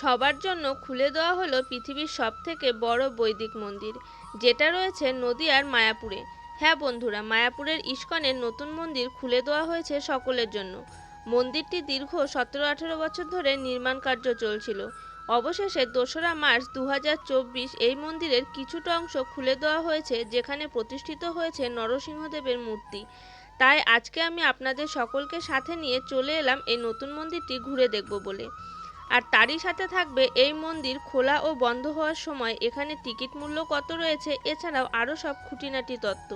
সবার জন্য খুলে দেওয়া হলো পৃথিবীর সবথেকে বড় বৈদিক মন্দির, যেটা রয়েছে নদিয়ার মায়াপুরে। হ্যাঁ বন্ধুরা, মায়াপুরের ইস্কনের নতুন মন্দির খুলে দেওয়া হয়েছে সকলের জন্য। মন্দিরটি দীর্ঘ সতেরো আঠেরো বছর ধরে নির্মাণ কার্য চলছিল। অবশেষে দোসরা মার্চ দু হাজার চব্বিশ এই মন্দিরের কিছুটা অংশ খুলে দেওয়া হয়েছে, যেখানে প্রতিষ্ঠিত হয়েছে নরসিংহদেবের মূর্তি। তাই আজকে আমি আপনাদের সকলকে সাথে নিয়ে চলে এলাম এই নতুন মন্দিরটি ঘুরে দেখব বলে। আর তারই সাথে থাকবে এই মন্দির খোলা ও বন্ধ হওয়ার সময় এখানে টিকিট মূল্য কত রয়েছে এছাড়াও আরও সব খুঁটিনাটি তত্ত্ব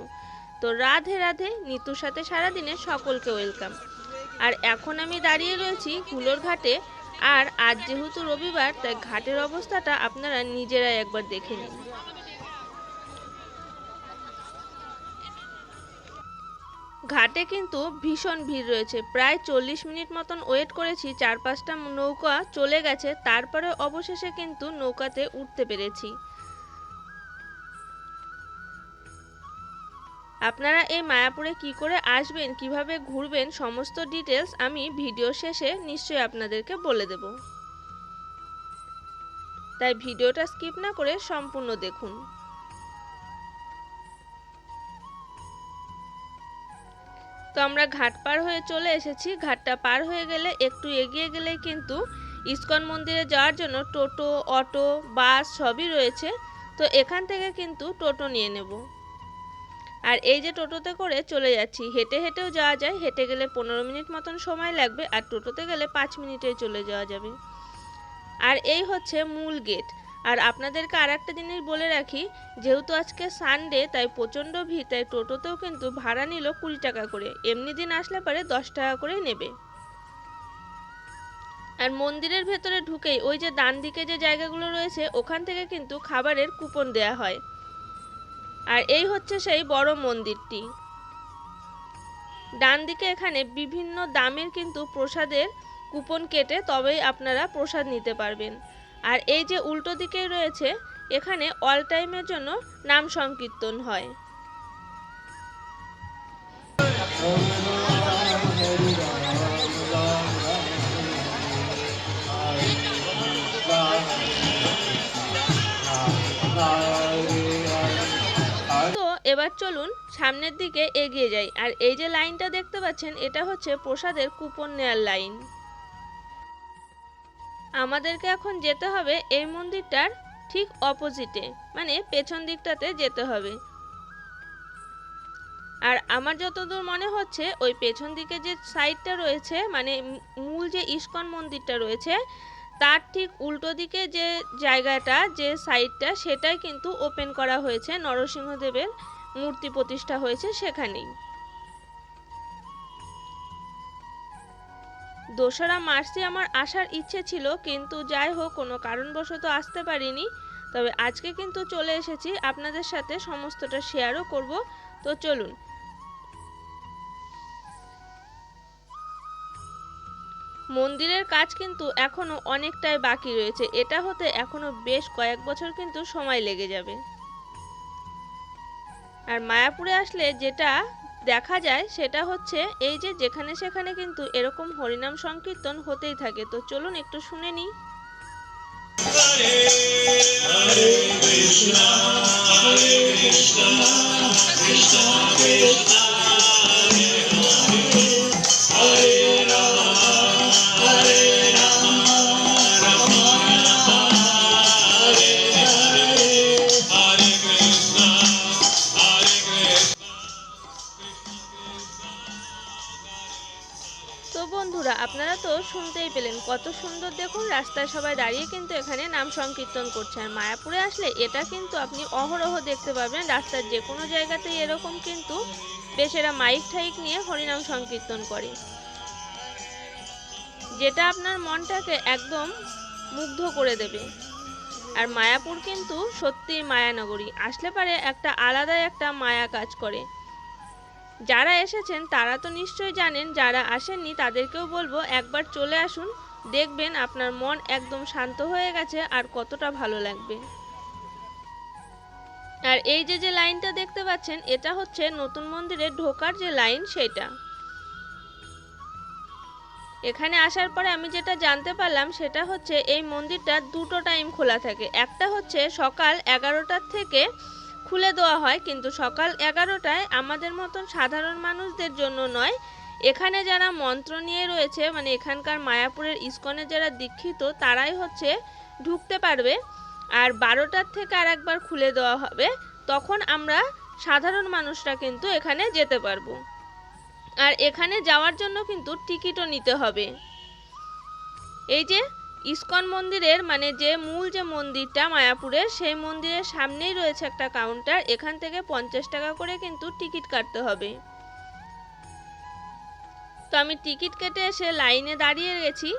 তো রাধে রাধে, নিতুর সাথে সারাদিনে সকলকে ওয়েলকাম। আর এখন আমি দাঁড়িয়ে রয়েছি ঘুলোর ঘাটে। আর আজ যেহেতু রবিবার, তাই ঘাটের অবস্থাটা আপনারা নিজেরাই একবার দেখে নিন। ঘাটে কিন্তু ভীষণ ভিড় রয়েছে। প্রায় চল্লিশ মিনিট মতন ওয়েট করেছি চার পাঁচটা নৌকা চলে গেছে, তারপরে অবশেষে কিন্তু নৌকাতে উঠতে পেরেছি। আপনারা এই মায়াপুরে কি করে আসবেন, কীভাবে ঘুরবেন, সমস্ত ডিটেলস আমি ভিডিও শেষে নিশ্চয়ই আপনাদেরকে বলে দেব। তাই ভিডিওটা স্কিপ না করে সম্পূর্ণ দেখুন। তো আমরা ঘাট পার হয়ে চলে এসেছি। ঘাটটা পার হয়ে গেলে একটু এগিয়ে গেলেই কিন্তু ইস্কন মন্দিরে যাওয়ার জন্য টোটো, অটো, বাস সবই রয়েছে। তো এখান থেকে কিন্তু টোটো নিয়ে নেব। আর এই যে টোটোতে করে চলে যাচ্ছি, হেঁটে হেঁটেও যাওয়া যায়। হেঁটে গেলে পনেরো মিনিট মতন সময় লাগবে আর টোটোতে গেলে পাঁচ মিনিটে চলে যাওয়া যাবে। আর এই হচ্ছে মূল গেট আর আপনাদেরকে আর একটা জিনিস বলে রাখি, যেহেতু আজকে সানডে তাই প্রচণ্ড ভিড়, তাই টোটোতেও কিন্তু ভাড়া নিল কুড়ি টাকা করে। এমনি দিন আসলে পরে দশ টাকা করে নেবে। আর মন্দিরের ভেতরে ঢুকেই ওই যে ডান দিকে যে জায়গাগুলো রয়েছে, ওখান থেকে কিন্তু খাবারের কুপন দেয়া হয়। আর এই হচ্ছে সেই বড় মন্দিরটি। ডান দিকে এখানে বিভিন্ন দামের কিন্তু প্রসাদের কুপন কেটে তবেই আপনারা প্রসাদ নিতে পারবেন। আর এই যে উল্টো দিকে রয়েছে, এখানে অল টাইমের জন্য নাম সংকীর্তন হয়। এবার চলুন সামনের দিকে এগিয়ে যাই। আর এই যে লাইনটা দেখতে পাচ্ছেন, এটা হচ্ছে প্রসাদের কুপন নেয়ার লাইন। আমাদেরকে এখন যেতে হবে এই মন্দিরটার ঠিক অপোজিটে মানে পেছন দিকটাতে যেতে হবে। আর আমার যতদূর মনে হচ্ছে, ওই পেছন দিকে যে সাইডটা রয়েছে মানে মূল যে ইস্কন মন্দিরটা রয়েছে, তার ঠিক উল্টো দিকে যে জায়গাটা, যে সাইডটা সেটাই কিন্তু ওপেন করা হয়েছে। নরসিংহদেবের মূর্তি প্রতিষ্ঠা হয়েছে সেখানেই। দোসরা মার্চে আমার আসার ইচ্ছে ছিল, কিন্তু যাই হোক, কোনো কারণবশত আসতে পারিনি। তবে আজকে কিন্তু চলে এসেছি, আপনাদের সাথে সমস্তটা শেয়ারও করব। তো চলুন। মন্দিরের কাজ কিন্তু এখনও অনেকটাই বাকি রয়েছে। এটা হতে এখনও বেশ কয়েক বছর কিন্তু সময় লেগে যাবে। আর মায়াপুরে আসলে যেটা দেখা যায় সেটা হচ্ছে এই যে যেখানে সেখানে কিন্তু এরকম হরিনাম সংকীর্তন হতেই থাকে। তো চলুন একটু শুনে নিই। Hare Krishna, Hare Krishna, বন্ধুরা, আপনারা তো শুনতেই পেলেন কত সুন্দর দেখুন রাস্তায় সবাই দাঁড়িয়ে কিন্তু এখানে নাম সংকীর্তন করছে আর মায়াপুরে আসলে এটা কিন্তু আপনি অহরহ দেখতে পাবেন, রাস্তার যে কোনো জায়গাতেই এরকম কিন্তু বেশ এরা মাইক ঠাইক নিয়ে হরিনাম সংকীর্তন করে। যেটা আপনার মনটাকে একদম মুগ্ধ করে দেবে। আর মায়াপুর কিন্তু সত্যিই মায়ানগরী, আসলে পারে একটা আলাদা একটা মায়া কাজ করে। যারা এসেছেন, তারা তো নিশ্চয়ই জানেন, যারা আসেননি, তাদেরকেও বলব, একবার চলে আসুন, দেখবেন আপনার মন একদম শান্ত হয়ে গেছে আর কতটা ভালো লাগবে। আর এই যে যে লাইনটা দেখতে পাচ্ছেন, এটা হচ্ছে নতুন মন্দিরে ঢোকার যে লাইন, সেটা। এখানে আসার পরে আমি যেটা জানতে পারলাম, সেটা হচ্ছে এই মন্দিরটা দুটো টাইম খোলা থাকে। একটা হচ্ছে সকাল এগারোটার থেকে খুলে দেওয়া হয়, কিন্তু সকাল এগারোটায় আমাদের মতন সাধারণ মানুষদের জন্য নয়। এখানে যারা মন্ত্র নিয়ে রয়েছে মানে এখানকার মায়াপুরের ইস্কনে যারা দীক্ষিত, তারাই হচ্ছে ঢুকতে পারবে। আর বারোটার থেকে আর একবার খুলে দেওয়া হবে, তখন আমরা সাধারণ মানুষরা কিন্তু এখানে যেতে পারব। আর এখানে যাওয়ার জন্য কিন্তু টিকিটও নিতে হবে। এই যে ইস্কন মন্দিরের মানে যে মূল যে মন্দিরটা মায়াপুরের, সেই মন্দিরের সামনেই রয়েছে একটা কাউন্টার এখান থেকে পঞ্চাশ টাকা করে কিন্তু টিকিট কাটতে হবে। তো আমি টিকিট কেটে এসে লাইনে দাঁড়িয়ে গেছি।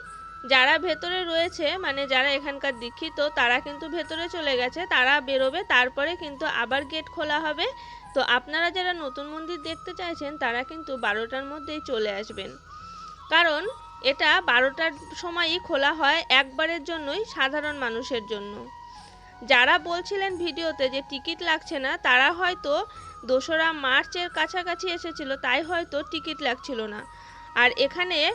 যারা ভেতরে রয়েছে মানে যারা এখানকার দীক্ষিত, তারা কিন্তু ভেতরে চলে গেছে। তারা বেরোবে, তারপরে কিন্তু আবার গেট খোলা হবে। তো আপনারা যারা নতুন মন্দির দেখতে চাইছেন, তারা কিন্তু বারোটার মধ্যেই চলে আসবেন। কারণ এটা বারোটার সময়ই খোলা হয় একবারের জন্যই সাধারণ মানুষের জন্য। যারা বলছিলেন ভিডিওতে যে টিকিট লাগছে না, তারা হয়তো দোসরা মার্চের কাছাকাছি এসেছিল, তাই হয়তো টিকিট লাগছিল না। আর এখানে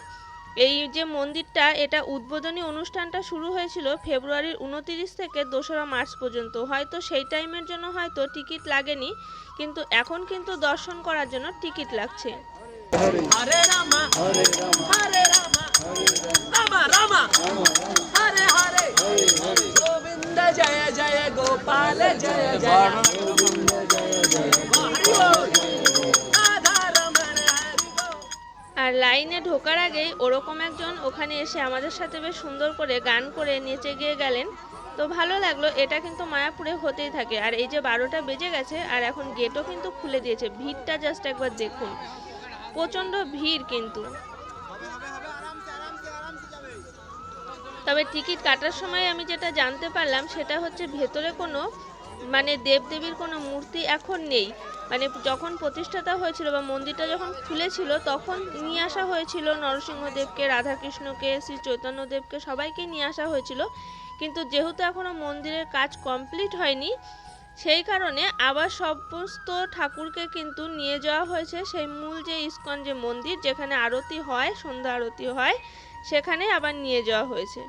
এই যে মন্দিরটা, এটা উদ্বোধনী অনুষ্ঠানটা শুরু হয়েছিল ফেব্রুয়ারির উনতিরিশ থেকে দোসরা মার্চ পর্যন্ত। হয়তো সেই টাইমের জন্য হয়তো টিকিট লাগেনি, কিন্তু এখন কিন্তু দর্শন করার জন্য টিকিট লাগছে। Jaya Gopal Jaya Jaya, Govinda Jaya Jaya Hari Bol, Radha Raman Hari Bol. আর লাইনে ঢোকার আগেই ওরকম একজন ওখানে এসে আমাদের সাথে বেশ সুন্দর করে গান করে নেচে গিয়ে গেলেন। তো ভালো লাগল এটা কিন্তু মায়াপুরে হতেই থাকে। আর এই যে বারোটা বেজে গেছে আর এখন গেটও কিন্তু খুলে দিয়েছে। ভিড়টা জাস্ট একবার দেখুন। প্রচণ্ড ভিড় কিন্তু। তবে টিকিট কাটার সময় আমি যেটা জানতে পারলাম, সেটা হচ্ছে ভেতরে কোনো মানে দেবদেবীর কোনো মূর্তি এখন নেই। মানে যখন প্রতিষ্ঠাতা হয়েছিল বা মন্দিরটা যখন খুলেছিল, তখন নিয়ে আসা হয়েছিল নরসিংহদেবকে, রাধাকৃষ্ণকে, শ্রী চৈতন্যদেবকে, সবাইকে নিয়ে আসা হয়েছিল। কিন্তু যেহেতু এখনও মন্দিরের কাজ কমপ্লিট হয়নি সেই কারণে আবার সমস্ত ঠাকুরকে কিন্তু নিয়ে যাওয়া হয়েছে। সেই মূল যে ইস্কন যে মন্দির, যেখানে আরতি হয়, সন্ধ্যা আরতি হয়, সেখানে আবার নিয়ে যাওয়া হয়েছে।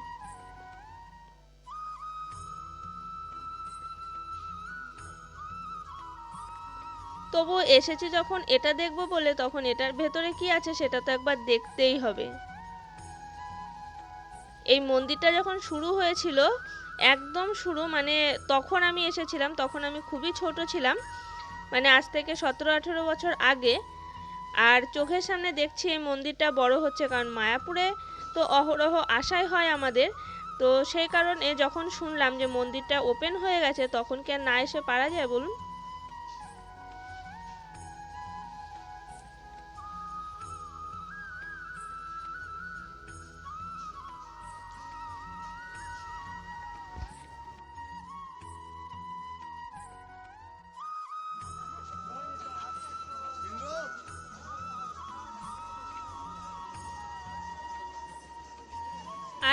তবু এসেছি যখন এটা দেখব বলে, তখন এটার ভেতরে কি আছে সেটা তো একবার দেখতেই হবে। এই মন্দিরটা যখন শুরু হয়েছিল একদম শুরু মানে তখন আমি এসেছিলাম, তখন আমি খুবই ছোট ছিলাম মানে আজ থেকে সতেরো আঠেরো বছর আগে। আর চোখের সামনে দেখছি এই মন্দিরটা বড় হচ্ছে কারণ মায়াপুরে তো অহরহ আশাই হয় আমাদের। তো সেই কারণে যখন শুনলাম যে মন্দিরটা ওপেন হয়ে গেছে, তখন কি আর না এসে পারা যায় বলুন?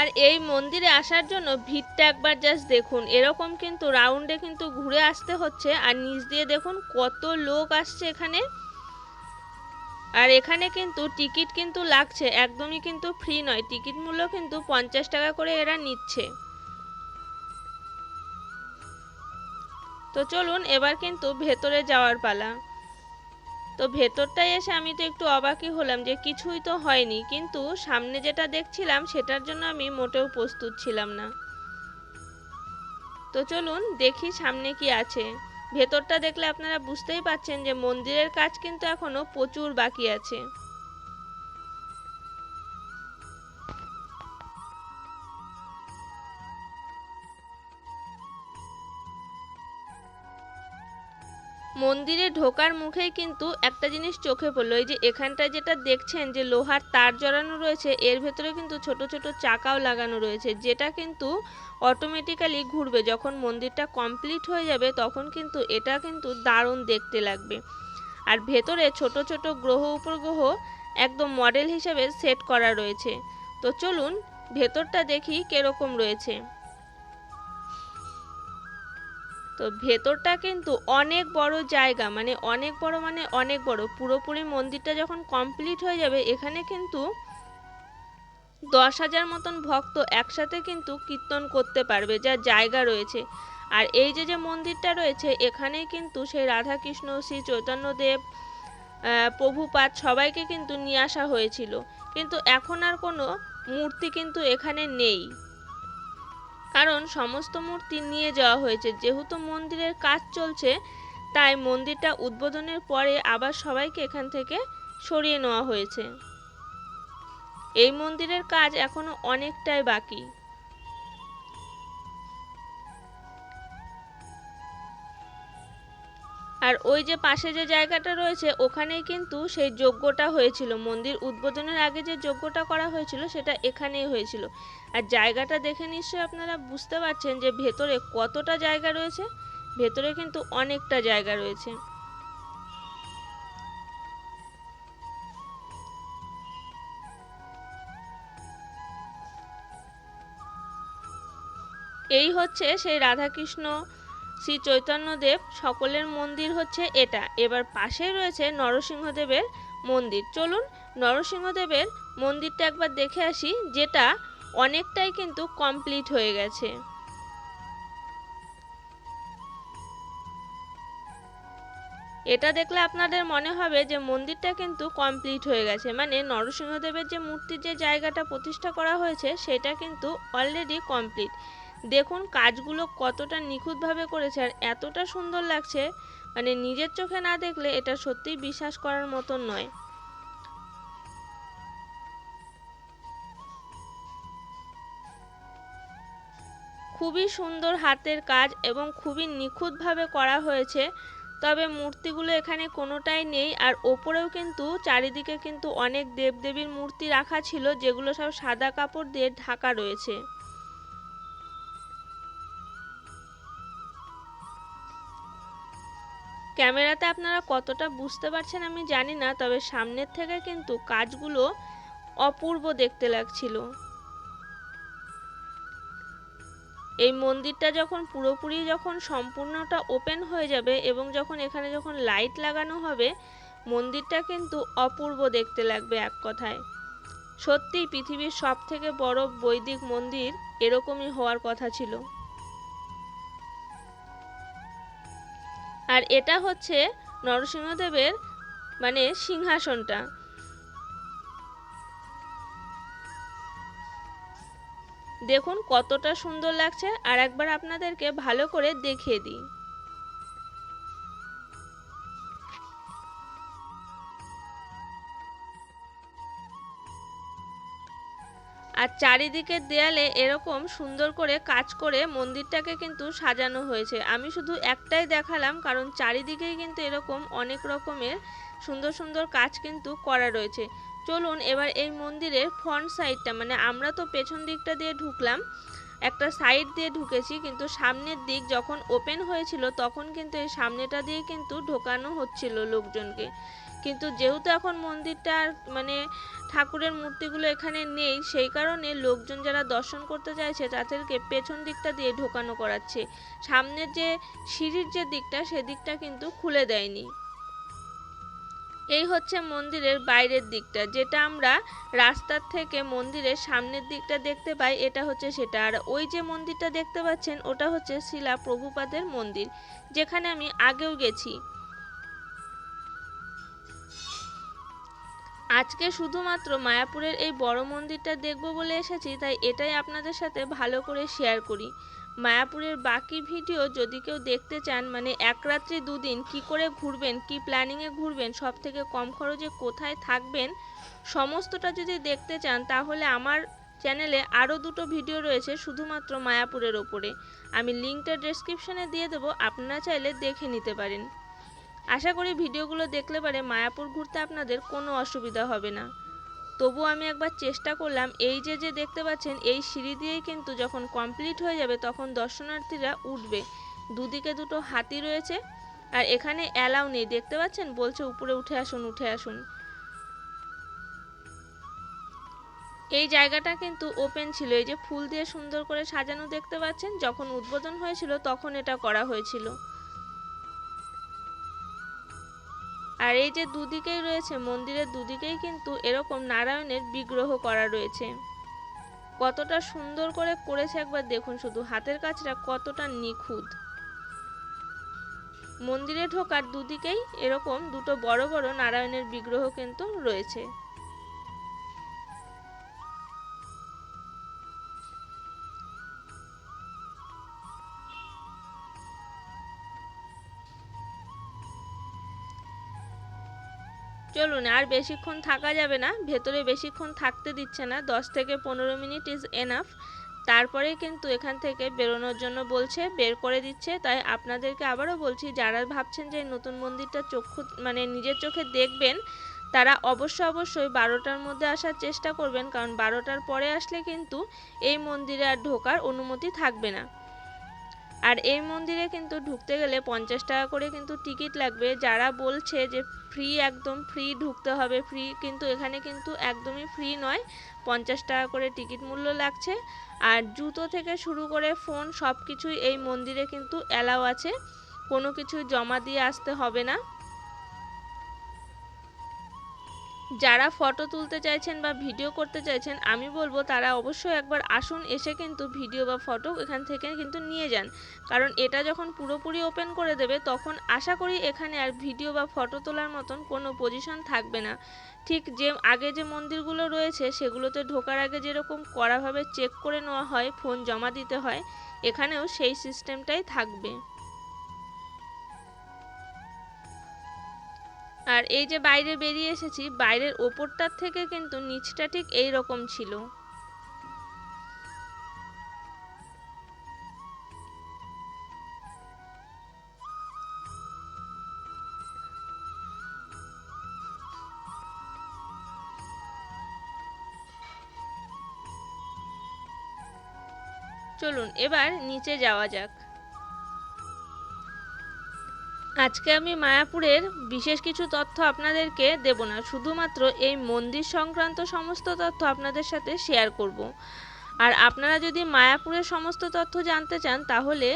আর এই মন্দিরে আসার জন্য ভিড়টা একবার জাস্ট দেখুন। এরকম কিন্তু রাউন্ডে কিন্তু ঘুরে আসতে হচ্ছে। আর নিচ দিয়ে দেখুন কত লোক আসছে এখানে। আর এখানে কিন্তু টিকিট কিন্তু লাগছে, একদমই কিন্তু ফ্রি নয়। টিকিট মূল্য কিন্তু পঞ্চাশ টাকা করে এরা নিচ্ছে। তো চলুন, এবার কিন্তু ভেতরে যাওয়ার পালা। তো ভেতরটায় এসে আমি তো একটু অবাকই হলাম যে কিছুই তো হয়নি। কিন্তু সামনে যেটা দেখছিলাম, সেটার জন্য আমি মোটেও প্রস্তুত ছিলাম না। তো চলুন দেখি সামনে কি আছে। ভেতরটা দেখলে আপনারা বুঝতেই পাচ্ছেন যে মন্দিরের কাজ কিন্তু এখনও প্রচুর বাকি আছে। মন্দিরে ঢোকার মুখেই কিন্তু একটা জিনিস চোখে পড়ল। এই যে এখানটায় যেটা দেখছেন যে লোহার তার জড়ানো রয়েছে, এর ভেতরে কিন্তু ছোট ছোট চাকাও লাগানো রয়েছে, যেটা কিন্তু অটোমেটিক্যালি ঘুরবে। যখন মন্দিরটা কমপ্লিট হয়ে যাবে, তখন কিন্তু এটা কিন্তু দারুণ দেখতে লাগবে। আর ভেতরে ছোট ছোট গ্রহ, উপগ্রহ একদম মডেল হিসেবে সেট করা রয়েছে। তো চলুন, ভেতরটা দেখি কীরকম রয়েছে। তো ভেতরটা কিন্তু অনেক বড় জায়গা মানে অনেক বড় মানে অনেক বড়। পুরোপুরি মন্দিরটা যখন কমপ্লিট হয়ে যাবে এখানে কিন্তু দশ হাজার মতন ভক্ত একসাথে কিন্তু কীর্তন করতে পারবে যা জায়গা রয়েছে। আর এই যে যে মন্দিরটা রয়েছে এখানেই কিন্তু সেই রাধাকৃষ্ণ শ্রী চৈতন্যদেব আহ, প্রভুপাদ সবাইকে কিন্তু নিয়ে আসা হয়েছিল। কিন্তু এখন আর কোনো মূর্তি কিন্তু এখানে নেই। কারণ সমস্ত মূর্তি নিয়ে যাওয়া হয়েছে। যেহেতু মন্দিরের কাজ চলছে, তাই মন্দিরটা উদ্বোধনের পরে আবার সবাইকে এখান থেকে সরিয়ে নেওয়া হয়েছে। এই মন্দিরের কাজ এখনও অনেকটাই বাকি। আর ওই যে পাশে যে জায়গাটা রয়েছে, ওখানেই কিন্তু সেই যজ্ঞটা হয়েছিল। মন্দির উদ্বোধনের আগে যে যজ্ঞটা করা হয়েছিল, সেটা এখানেই হয়েছিল। আর জায়গাটা দেখে নিশ্চয়ই আপনারা বুঝতে পারছেন যে ভেতরে কতটা জায়গা রয়েছে, ভেতরে কিন্তু অনেকটা জায়গা রয়েছে। এই হচ্ছে সেই রাধাকৃষ্ণ শ্রী চৈতন্যদেব সকলের মন্দির হচ্ছে এটা। এবার পাশেই রয়েছে নরসিংহদেবের মন্দির। চলুন নরসিংহদেবের মন্দিরটা একবার দেখে আসি, যেটা অনেকটাই কিন্তু কমপ্লিট হয়ে গেছে। এটা দেখলে আপনাদের মনে হবে যে মন্দিরটা কিন্তু কমপ্লিট হয়ে গেছে। মানে নরসিংহদেবের যে মূর্তির যে জায়গাটা প্রতিষ্ঠা করা হয়েছে, সেটা কিন্তু অলরেডি কমপ্লিট দেখুন কাজগুলো কতটা নিখুঁতভাবে করেছে আর এতটা সুন্দর লাগছে মানে নিজের চোখে না দেখলে এটা সত্যিই বিশ্বাস করার মতন নয়। খুবই সুন্দর হাতের কাজ এবং খুবই নিখুঁতভাবে করা হয়েছে, তবে মূর্তিগুলো এখানে কোনোটাই নেই আর ওপরেও কিন্তু, চারিদিকে কিন্তু অনেক দেবদেবীর মূর্তি রাখা ছিল যেগুলো সব সাদা কাপড় দিয়ে ঢাকা রয়েছে। ক্যামেরাতে আপনারা কতটা বুঝতে পারছেন আমি জানি না, তবে সামনের থেকে কিন্তু কাজগুলো অপূর্ব দেখতে লাগছিল। এই মন্দিরটা যখন পুরোপুরি যখন সম্পূর্ণটা ওপেন হয়ে যাবে এবং যখন এখানে যখন লাইট লাগানো হবে, মন্দিরটা কিন্তু অপূর্ব দেখতে লাগবে এক কথায়। সত্যিই পৃথিবীর সব থেকে বড় বৈদিক মন্দির এরকমই হওয়ার কথা ছিল। আর এটা হচ্ছে নরসিংহদেবের মানে সিংহাসনটা। দেখুন কতটা সুন্দর লাগছে, আর একবার আপনাদেরকে ভালো করে দেখিয়ে দিই। আর চারিদিকের দেয়ালে এরকম সুন্দর করে কাজ করে মন্দিরটাকে কিন্তু সাজানো হয়েছে। আমি শুধু একটাই দেখালাম, কারণ চারিদিকেই কিন্তু এরকম অনেক রকমের সুন্দর সুন্দর কাজ কিন্তু করা রয়েছে। চলুন এবার এই মন্দিরের ফ্রন্ট সাইডটা মানে আমরা তো পেছন দিকটা দিয়ে ঢুকলাম, একটা সাইড দিয়ে ঢুকেছি, কিন্তু সামনের দিক যখন ওপেন হয়েছিল, তখন কিন্তু এই সামনেটা দিয়ে কিন্তু ঢোকানো হচ্ছিল লোকজনকে। কিন্তু যেহেতু এখন মন্দিরটা আর মানে ঠাকুরের মূর্তিগুলো এখানে নেই, সেই কারণে লোকজন যারা দর্শন করতে চাইছে তাদেরকে পেছন দিকটা দিয়ে ঢোকানো করাচ্ছে। সামনের যে সিঁড়ির যে দিকটা সেদিকটা কিন্তু খুলে দেয়নি। এই হচ্ছে মন্দিরের বাইরের দিকটা, যেটা আমরা রাস্তার থেকে মন্দিরের সামনের দিকটা দেখতে পাই, এটা হচ্ছে সেটা। আর ওই যে মন্দিরটা দেখতে পাচ্ছেন, ওটা হচ্ছে শিলা প্রভুপাদের মন্দির, যেখানে আমি আগেও গেছি। আজকে শুধুমাত্র মায়াপুরের এই বড় মন্দিরটা দেখব বলে এসেছি, তাই এটাই আপনাদের সাথে ভালো করে শেয়ার করি। মায়াপুরের বাকি ভিডিও যদি কেউ দেখতে চান মানে এক রাত্রি দুদিন কি করে ঘুরবেন, কি প্ল্যানিংয়ে ঘুরবেন, সব থেকে কম খরচে কোথায় থাকবেন, সমস্তটা যদি দেখতে চান, তাহলে আমার চ্যানেলে আরও দুটো ভিডিও রয়েছে শুধুমাত্র মায়াপুরের ওপরে। আমি লিঙ্কটা ডেসক্রিপশনে দিয়ে দেবো, আপনারা চাইলে দেখে নিতে পারেন। আশা করি ভিডিওগুলো দেখলে পারে মায়াপুর ঘুরতে আপনাদের কোনো অসুবিধা হবে না। তবু আমি একবার চেষ্টা করলাম, এই যে যে দেখতে পাচ্ছেন, এই সিঁড়ি দিয়েই কিন্তু যখন কমপ্লিট হয়ে যাবে তখন দর্শনার্থীরা উঠবে। দুদিকে দুটো হাতি রয়েছে আর এখানে অ্যালাউ নেই, দেখতে পাচ্ছেন? বলছে উপরে উঠে আসুন উঠে আসুন। এই জায়গাটা কিন্তু ওপেন ছিল, এই যে ফুল দিয়ে সুন্দর করে সাজানো দেখতে পাচ্ছেন? যখন উদ্বোধন হয়েছিল তখন এটা করা হয়েছিল। আর এই যে দুদিকেই রয়েছে, মন্দিরের দুদিকেই কিন্তু এরকম নারায়ণের বিগ্রহ করা রয়েছে। কতটা সুন্দর করে করেছে একবার দেখুন শুধু, হাতের কাছটা কতটা নিখুঁত। মন্দিরে ঢোকার দুদিকেই এরকম দুটো বড় বড় নারায়ণের বিগ্রহ কিন্তু রয়েছে। চলুন, আর বেশিক্ষণ থাকা যাবে না। ভেতরে বেশিক্ষণ থাকতে দিচ্ছে না। দশ থেকে পনেরো মিনিট ইজ এনাফ। তারপরে কিন্তু এখান থেকে বেরোনোর জন্য বলছে, বের করে দিচ্ছে। তাই আপনাদেরকে আবারও বলছি, যারা ভাবছেন যে নতুন মন্দিরটা চক্ষু মানে নিজের চোখে দেখবেন, তারা অবশ্য অবশ্যই বারোটার মধ্যে আসার চেষ্টা করবেন। কারণ বারোটার পরে আসলে কিন্তু এই মন্দিরে আর ঢোকার অনুমতি থাকবে না। আর এই মন্দিরে কিন্তু ঢুকতে গেলে পঞ্চাশ টাকা করে কিন্তু টিকিট লাগবে। যারা বলছে যে ফ্রি একদম ফ্রি ঢুকতে হবে ফ্রি কিন্তু এখানে কিন্তু একদমই ফ্রি নয়। পঞ্চাশ টাকা করে টিকিট মূল্য লাগছে। আর জুতো থেকে শুরু করে ফোন সব কিছুই এই মন্দিরে কিন্তু অ্যালাও আছে। কোনো কিছু জমা দিয়ে আসতে হবে না। যারা ফটো তুলতে চাইছেন বা ভিডিও করতে চাইছেন, আমি বলব তারা অবশ্যই একবার আসুন, এসে কিন্তু ভিডিও বা ফটো এখান থেকে কিন্তু নিয়ে যান। কারণ এটা যখন পুরোপুরি ওপেন করে দেবে, তখন আশা করি এখানে আর ভিডিও বা ফটো তোলার মতন কোনো পজিশন থাকবে না। ঠিক যে, আগে যে মন্দিরগুলো রয়েছে, সেগুলোতে ঢোকার আগে যেরকম কড়াভাবে চেক করে নেওয়া হয় ফোন জমা দিতে হয়, এখানেও সেই সিস্টেমটাই থাকবে। আর এই যে বাইরে বেরিয়ে এসেছি, বাইরের ওপরটার থেকে কিন্তু নিচটা ঠিক এই রকম ছিল। চলুন, এবার নিচে যাওয়া যাক। আজকে আমি মায়াপুরের বিশেষ কিছু তথ্য আপনাদেরকে দেব না, শুধুমাত্র এই মন্দির সংক্রান্ত সমস্ত তথ্য আপনাদের সাথে শেয়ার করব। আর আপনারা যদি মায়াপুরের সমস্ত তথ্য জানতে চান, তাহলে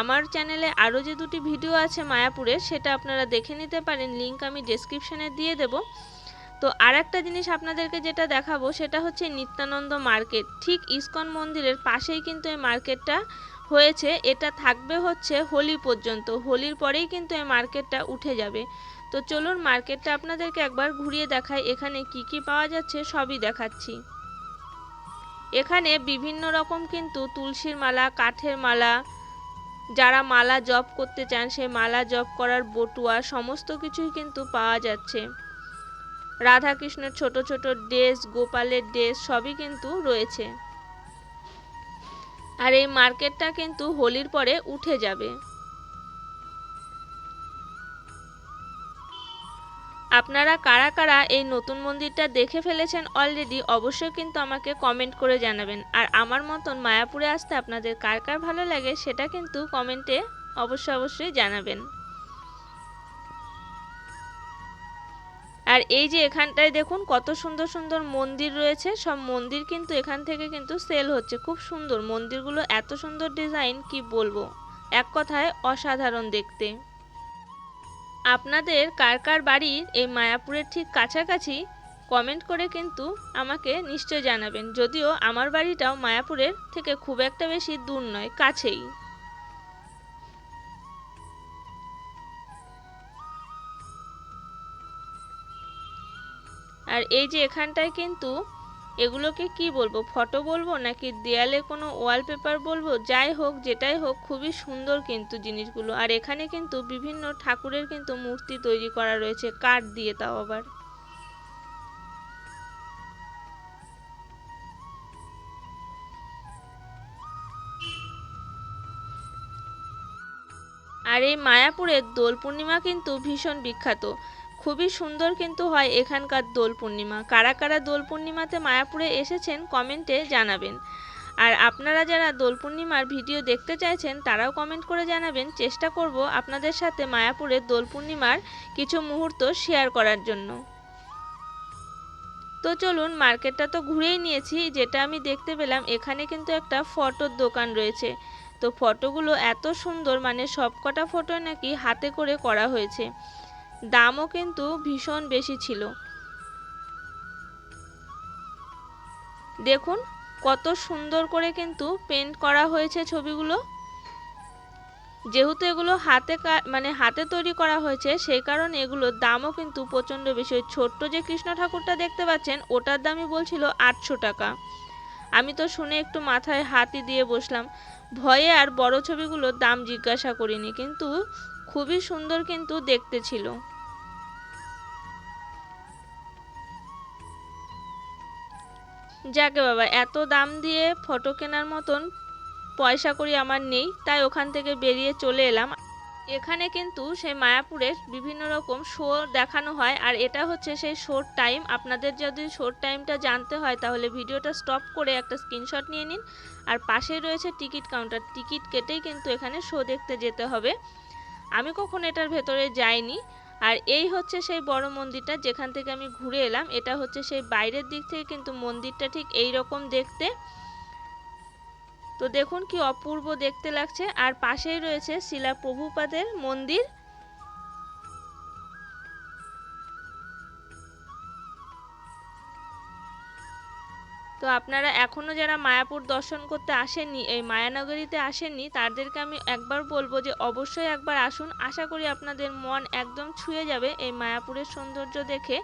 আমার চ্যানেলে আরও যে দুটি ভিডিও আছে মায়াপুরের সেটা আপনারা দেখে নিতে পারেন লিঙ্ক আমি ডেসক্রিপশানে দিয়ে দেব। তো আর একটা জিনিস আপনাদেরকে যেটা দেখাবো, সেটা হচ্ছে নিত্যানন্দ মার্কেট। ঠিক ইসকন মন্দিরের পাশেই কিন্তু এই মার্কেটটা হয়েছে, এটা থাকবে হচ্ছে হোলি পর্যন্ত। হোলির পরেই কিন্তু এই মার্কেটটা উঠে যাবে। তো চলুন মার্কেটটা আপনাদেরকে একবার ঘুরিয়ে দেখাই, এখানে কি কি পাওয়া যাচ্ছে সবই দেখাচ্ছি। এখানে বিভিন্ন রকম কিন্তু তুলসীর মালা, কাঠের মালা, যারা মালা জপ করতে চান, সেই মালা জপ করার বটুয়া, সমস্ত কিছুই কিন্তু পাওয়া যাচ্ছে। রাধাকৃষ্ণের ছোট ছোট ড্রেস, গোপালের ড্রেস সবই কিন্তু রয়েছে। আর এই মার্কেটটা কিন্তু হোলির পরে উঠে যাবে। আপনারা কারা কারা এই নতুন মন্দিরটা দেখে ফেলেছেন অলরেডি অবশ্যই কিন্তু আমাকে কমেন্ট করে জানাবেন। আর আমার মতন মায়াপুরে আসতে আপনাদের কার কার ভালো লাগে সেটা কিন্তু কমেন্টে অবশ্যই অবশ্যই জানাবেন। আর এই যে এখানটায় দেখুন কত সুন্দর সুন্দর মন্দির রয়েছে। সব মন্দির কিন্তু এখান থেকে কিন্তু সেল হচ্ছে। খুব সুন্দর। মন্দিরগুলো এত সুন্দর ডিজাইন কি বলব? এক কথায় অসাধারণ দেখতে। আপনাদের কার কার বাড়ির এই মায়াপুরের ঠিক কাছাকাছি কমেন্ট করে কিন্তু আমাকে নিশ্চয় জানাবেন। যদিও আমার বাড়িটাও মায়াপুরের থেকে খুব একটা বেশি দূর নয়, কাছেই। আর এই যে এখানটায় কিন্তু এগুলোকে কি বলব, ফটো বলব নাকি দেয়ালে কোনো ওয়ালপেপার বলব, যাই হোক, যেটাই হোক, খুবই সুন্দর কিন্তু জিনিসগুলো। আর এখানে কিন্তু বিভিন্ন ঠাকুরের কিন্তু মূর্তি তৈরি করা রয়েছে, কাঠ দিয়ে তাও আবার। আর এই মায়াপুরের দোল পূর্ণিমা কিন্তু ভীষণ বিখ্যাত। খুবই সুন্দর কিন্তু হয় এখানকার দোল পূর্ণিমা। কারা কারা দোল পূর্ণিমাতে মায়াপুরে এসেছেন কমেন্টে জানাবেন। আর আপনারা যারা দোল পূর্ণিমার ভিডিও দেখতে চাইছেন, তারাও কমেন্ট করে জানাবেন। চেষ্টা করব আপনাদের সাথে মায়াপুরের দোল পূর্ণিমার কিছু মুহূর্ত শেয়ার করার জন্য। তো চলুন, মার্কেটটা তো ঘুরেই নিয়েছি। যেটা আমি দেখতে পেলাম, এখানে কিন্তু একটা ফটোর দোকান রয়েছে। তো ফটোগুলো এত সুন্দর মানে সব কটা ফটো নাকি হাতে করে করা হয়েছে। দামও কিন্তু ভীষণ বেশি ছিল। দেখুন, কত সুন্দর করে কিন্তু পেন্ট করা হয়েছে ছবিগুলো। যেহেতু এগুলো হাতে মানে হাতে তৈরি করা হয়েছে, সেই কারণে এগুলোর দামও কিন্তু প্রচণ্ড বেশি। ওই ছোট্ট যে কৃষ্ণ ঠাকুরটা দেখতে পাচ্ছেন, ওটার দামই বলছিল আটশো টাকা। আমি তো শুনে একটু মাথায় হাতি দিয়ে বসলাম। ভয়ে আর বড় ছবিগুলোর দাম জিজ্ঞাসা করিনি, কিন্তু খুবই সুন্দর কিন্তু দেখতে ছিল। যাকে বাবা, এত দাম দিয়ে ফটো কেনার মতন পয়সা করি আমার নেই, তাই ওখান থেকে বেরিয়ে চলে এলাম। এখানে কিন্তু সেই মায়াপুরের বিভিন্ন রকম শো দেখানো হয়, আর এটা হচ্ছে সেই শোর টাইম। আপনাদের যদি শোর টাইমটা জানতে হয়, তাহলে ভিডিওটা স্টপ করে একটা স্ক্রিনশট নিয়ে নিন। আর পাশেই রয়েছে টিকিট কাউন্টার। টিকিট কেটেই কিন্তু এখানে শো দেখতে যেতে হবে। আমি কখন এটার ভেতরে যাইনি। আর এই হচ্ছে সেই বড় মন্দিরটা, যেখান থেকে আমি ঘুরে এলাম, এটা হচ্ছে সেই বাইরের দিক থেকে কিন্তু মন্দিরটা ঠিক এই রকম দেখতে। তো দেখুন কি অপূর্ব দেখতে লাগছে। আর পাশেই রয়েছে শিলা প্রভুপাদের মন্দির। তো আপনারা এখনও যারা মায়াপুর দর্শন করতে আসেননি, এই মায়ানগরীতে আসেননি, তাদেরকে আমি একবার বলব যে অবশ্যই একবার আসুন। আশা করি আপনাদের মন একদম ছুঁয়ে যাবে এই মায়াপুরের সৌন্দর্য দেখে।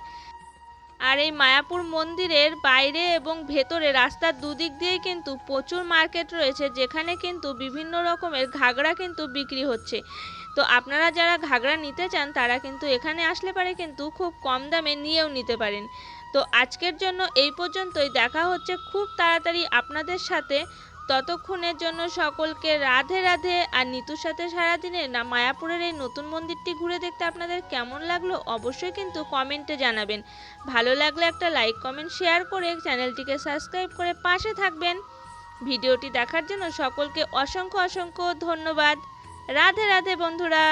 আর এই মায়াপুর মন্দিরের বাইরে এবং ভেতরে রাস্তার দুদিক দিয়েই কিন্তু প্রচুর মার্কেট রয়েছে, যেখানে কিন্তু বিভিন্ন রকমের ঘাগরা কিন্তু বিক্রি হচ্ছে। তো আপনারা যারা ঘাগরা নিতে চান, তারা কিন্তু এখানে আসলে পারে কিন্তু খুব কম দামে নিয়েও নিতে পারেন। তো আজকের জন্য এই পর্যন্তই। দেখা হচ্ছে খুব তাড়াতাড়ি আপনাদের সাথে। ততক্ষণের জন্য সকলকে রাধে রাধে। আর নিতুর সাথে সারাদিনের না মায়াপুরের এই নতুন মন্দিরটি ঘুরে দেখতে আপনাদের কেমন লাগল অবশ্যই কিন্তু কমেন্টে জানাবেন। ভালো লাগলে একটা লাইক, কমেন্ট, শেয়ার করে চ্যানেলটিকে সাবস্ক্রাইব করে পাশে থাকবেন। ভিডিওটি দেখার জন্য সকলকে অসংখ্য অসংখ্য ধন্যবাদ। রাধে রাধে বন্ধুরা।